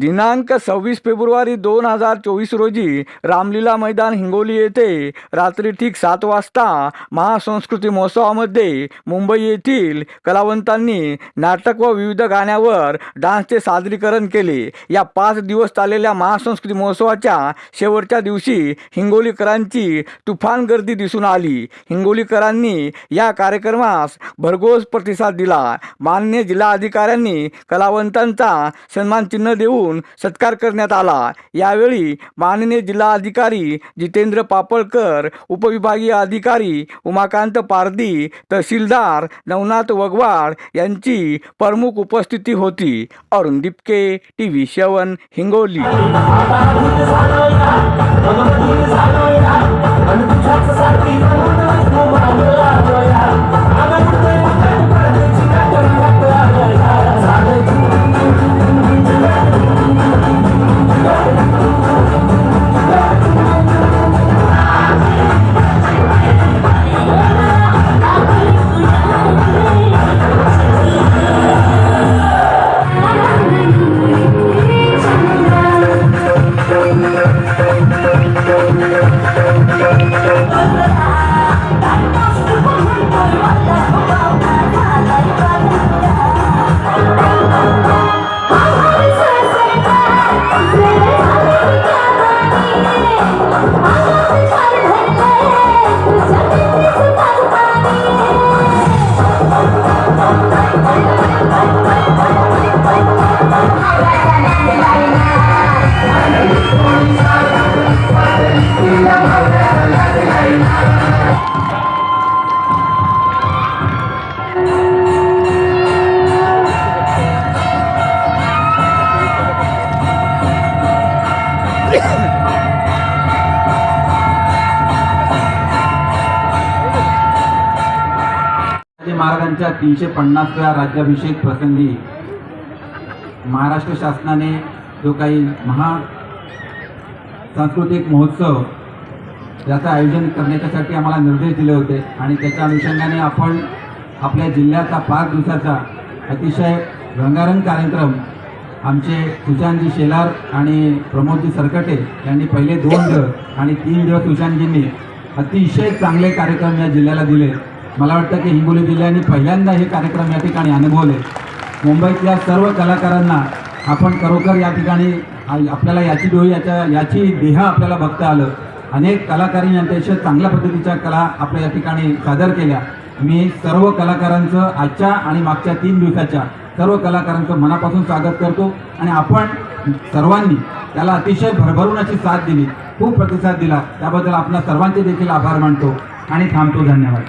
दिनांक सव्वीस फेब्रुवारी दोन हजार चोवीस रोजी रामलीला मैदान हिंगोली येथे रात्री ठीक सात वाजता महासंस्कृती महोत्सवामध्ये मुंबई येथील कलावंतांनी नाटक व विविध गाण्यावर डान्सचे सादरीकरण केले. या पाच दिवस चाललेल्या महासंस्कृती महोत्सवाच्या शेवटच्या दिवशी हिंगोलीकरांची तुफान गर्दी दिसून आली. हिंगोलीकरांनी या कार्यक्रमास भरघोस प्रतिसाद दिला. मान्य जिल्हाधिकाऱ्यांनी कलावंतांचा सन्मानचिन्ह देऊन सत्कार करण्यात आला. यावेळी माननीय जिल्हाधिकारी जितेंद्र पापळकर उपविभागीय अधिकारी उमाकांत पारदी तहसीलदार नवनाथ वगवाड यांची प्रमुख उपस्थिती होती. Arun Dipke T V seven Hingoli. Thank महाराजांच्या तीनशे पन्नासव्या राज्याभिषेक प्रसंगी महाराष्ट्र शासनाने जो काही महा सांस्कृतिक महोत्सव याचं आयोजन करण्याच्यासाठी आम्हाला निर्देश दिले होते आणि त्याच्या अनुषंगाने आपण आपल्या जिल्ह्याचा पाच दिवसाचा अतिशय रंगारंग कार्यक्रम आमचे सुशांतजी शेलार आणि प्रमोदजी सरकटे यांनी पहिले दोन दिवस आणि तीन दिवस सुशांतजींनी अतिशय चांगले कार्यक्रम या जिल्ह्याला दिले. मला वाटतं की हिंगोली जिल्ह्याने पहिल्यांदा हे कार्यक्रम या ठिकाणी अनुभवले. मुंबईतल्या सर्व कलाकारांना आपण खरोखर या ठिकाणी आपल्याला याची डोळी याच्या याची देह आपल्याला बघता आलं. अनेक कलाकारांनी अतिशय चांगल्या पद्धतीच्या कला आपल्या या ठिकाणी सादर केल्या. मी सर्व कलाकारांचं आजच्या आणि मागच्या तीन दिवसाच्या सर्व कलाकारांचं मनापासून स्वागत करतो आणि आपण सर्वांनी त्याला अतिशय भरभरून अशी साथ दिली खूप प्रतिसाद दिला. त्याबद्दल आपल्या सर्वांचे देखील आभार मानतो. आणि थांबतो. धन्यवाद.